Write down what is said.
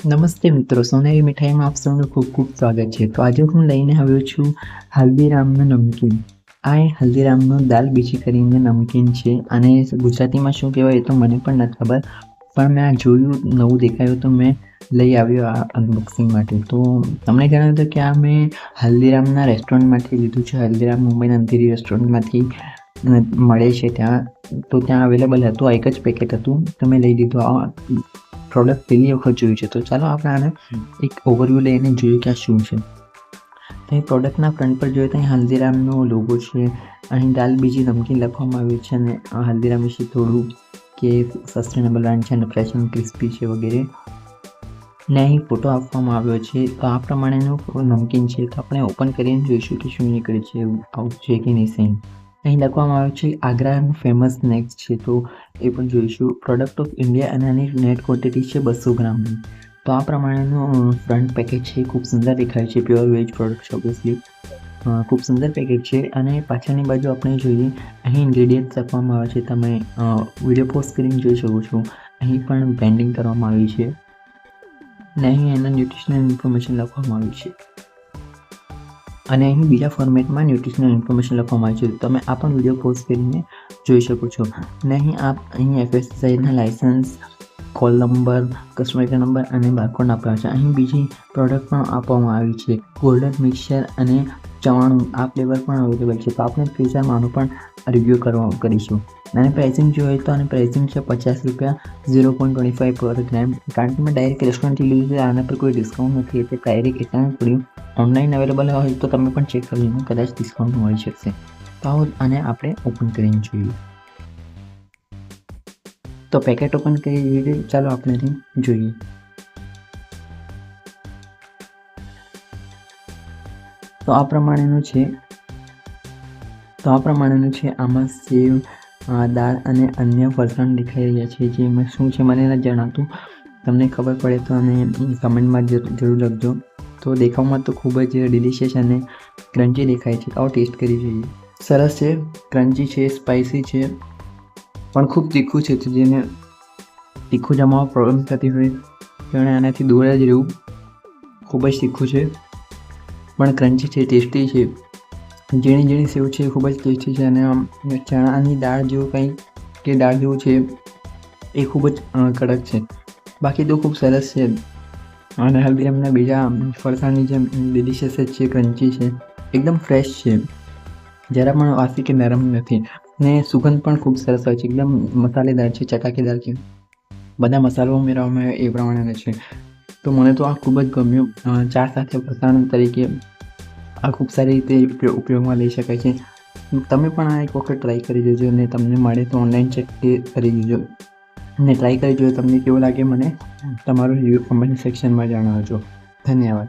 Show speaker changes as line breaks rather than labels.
નમસ્તે મિત્રો, સોનેરી મીઠાઈમાં આપ સૌનું ખૂબ ખૂબ સ્વાગત છે. તો આજે હું લઈને આવ્યો છું હલ્દીરામનું નમકીન. આ એ હલ્દીરામનું દાલ બીજી કરીને નમકીન છે અને ગુજરાતીમાં શું કહેવાય એ તો મને પણ નથી ખબર, પણ મેં આ જોયું નવું દેખાયું તો મેં લઈ આવ્યો આ અનબોક્સિંગ માટે. તો તમને જણાવ્યું હતું કે આ મેં હલ્દીરામના રેસ્ટોરન્ટમાંથી લીધું છે. હલ્દીરામ મુંબઈના અંધેરી રેસ્ટોરન્ટમાંથી મળે છે ત્યાં. તો ત્યાં અવેલેબલ હતું એક જ પેકેટ હતું. તો મેં લઈ લીધું. આ પ્રોડક્ટ પહેલી વખત જોયું છે તો ચાલો આપણે આને એક ઓવરવ્યૂ લઈને જોઈએ કે આ શું છે તો અહીં પ્રોડક્ટના ફ્રન્ટ પર જોઈએ તો અહીં હલ્દીરામનો લોગો છે અહીં દાલ બીજી નમકીન લખવામાં આવ્યું છે અને આ હલ્દીરામ વિશે થોડું કે સસ્ટેનેબલ બ્રાન્ડ છે અને ફ્રેશ એન્ડ ક્રિસ્પી છે વગેરે ને અહીં ફોટો આપવામાં આવ્યો છે તો આ પ્રમાણેનું નમકીન છે તો આપણે ઓપન કરીને જોઈશું કે શું નીકળે છે આવું છે કે નહીં સેમ અહીં લખવામાં આવ્યું છે, આગ્રાનું ફેમસ સ્નેક્સ છે. તો એ પણ જોઈશું. પ્રોડક્ટ ઓફ ઇન્ડિયા અને આની નેટ ક્વોન્ટિટી છે બસો ગ્રામની. તો આ પ્રમાણેનું ફ્રન્ટ પેકેજ છે. ખૂબ સુંદર દેખાય છે. પ્યોર વેજ પ્રોડક્ટ ઓબ્વિયસલી ખૂબ સુંદર પેકેજ છે. અને પાછળની બાજુ આપણે જોઈએ, અહીં ઇન્ગ્રેડિયન્ટ્સ આપવામાં આવે છે. તમે વીડિયો પોસ્ટ કરીને જોઈ શકો છો. અહીં પણ બ્રેન્ડિંગ કરવામાં આવી છે. ને અહીં એના ન્યુટ્રિશનલ ઇન્ફોર્મેશન લખવામાં આવી છે. અને અહીં બીજા ફોર્મેટમાં ન્યુટ્રિશનલ ઇન્ફોર્મેશન લખવામાં આવ્યું છે. તમે આ પણ વીડિયો પોઝ કરીને જોઈ શકો છો. અને અહીં આપ અહીં એફએસઆઈના licence call number customer number અને બારકોડ આપ્યા છે. અહીં બીજી પ્રોડક્ટ પણ આપવામાં આવી છે. ગોલ્ડન મિક્સર અને ચવાણું, આ ફ્લેવર પણ અવેલેબલ છે. તો આપણે ફ્યુચરમાં આનું પણ રિવ્યૂ કરવા કરીશું. અને પ્રાઇસિંગ જોઈએ તો આની પ્રાઇસિંગ છે પચાસ રૂપિયા ઝીરો પોઈન્ટ ટ્વેન્ટી ફાઈવ પર ગ્રામ કારણ કે મેં ડાયરેક્ટ રેસ્ટોરન્ટથી લીધું છે, આના પર કોઈ ડિસ્કાઉન્ટ નથી. એટલે ડાયરેક્ટ એટલા પડ્યું ઓનલાઈન અવેલેબલ હોય તો તમે પણ ચેક કરી લો, કદાચ ડિસ્કાઉન્ટ મળી શકશે. તો આવો આને આપણે ઓપન કરીને જોઈએ. તો પેકેટ ઓપન કરી જોઈએ ચાલો આપણે જોઈએ. તો આ પ્રમાણેનું છે, તો આ પ્રમાણેનું છે આમાં સેવ દાળ અને અન્ય ફરસાણ દેખાઈ રહ્યા છે, જેમાં શું છે મને જણાતું. તમને ખબર પડે તો અને કમેન્ટમાં જરૂર લખજો. તો દેખાવમાં તો ખૂબ જ ડિલિશિયસ અને ક્રન્ચી દેખાય છે. આવો ટેસ્ટ કરી જોઈએ. સરસ છે ક્રન્ચી છે સ્પાઇસી છે, પણ ખૂબ તીખું છે જેને તીખું જમવામાં પ્રોબ્લેમ થતી હોય. તેણે આનાથી દૂર જ રહેવું ખૂબ જ તીખું છે, પણ ક્રન્ચી છે ટેસ્ટી છે. ઝીણી ઝીણી સેવ છે, ખૂબ જ ટેસ્ટી છે અને આમ ચણાની દાળ જેવું કંઈ કે દાળ જેવું છે, એ ખૂબ જ કડક છે. બાકી તો ખૂબ સરસ છે. અને હલ્દીરામના બીજા ફરસાણની જેમ ડિલિશિયસ છે ક્રન્ચી છે, એકદમ ફ્રેશ છે. જરા પણ વાસી કે નરમ નથી. ને સુગંધ પણ ખૂબ સરસ હોય છે, એકદમ મસાલેદાર છે ચટાકેદાર છે. બધા મસાલો ઉમેરવામાં આવે એ પ્રમાણે છે. તો મને તો આ ખૂબ જ ગમ્યું. ચા સાથે ફરસાણ તરીકે આ ખૂબ સારી રીતે ઉપયોગમાં લઈ શકાય છે. તમે પણ આ એક વખત ટ્રાય કરી જોજો અને તમને મળે તો ઓનલાઈન ચેક કરી જોજો. ને ટ્રાય કરી જોજો તમને કેવું લાગે મને? તમારું રિવ્યૂ કમેન્ટ સેક્શનમાં જણાવજો. ધન્યવાદ.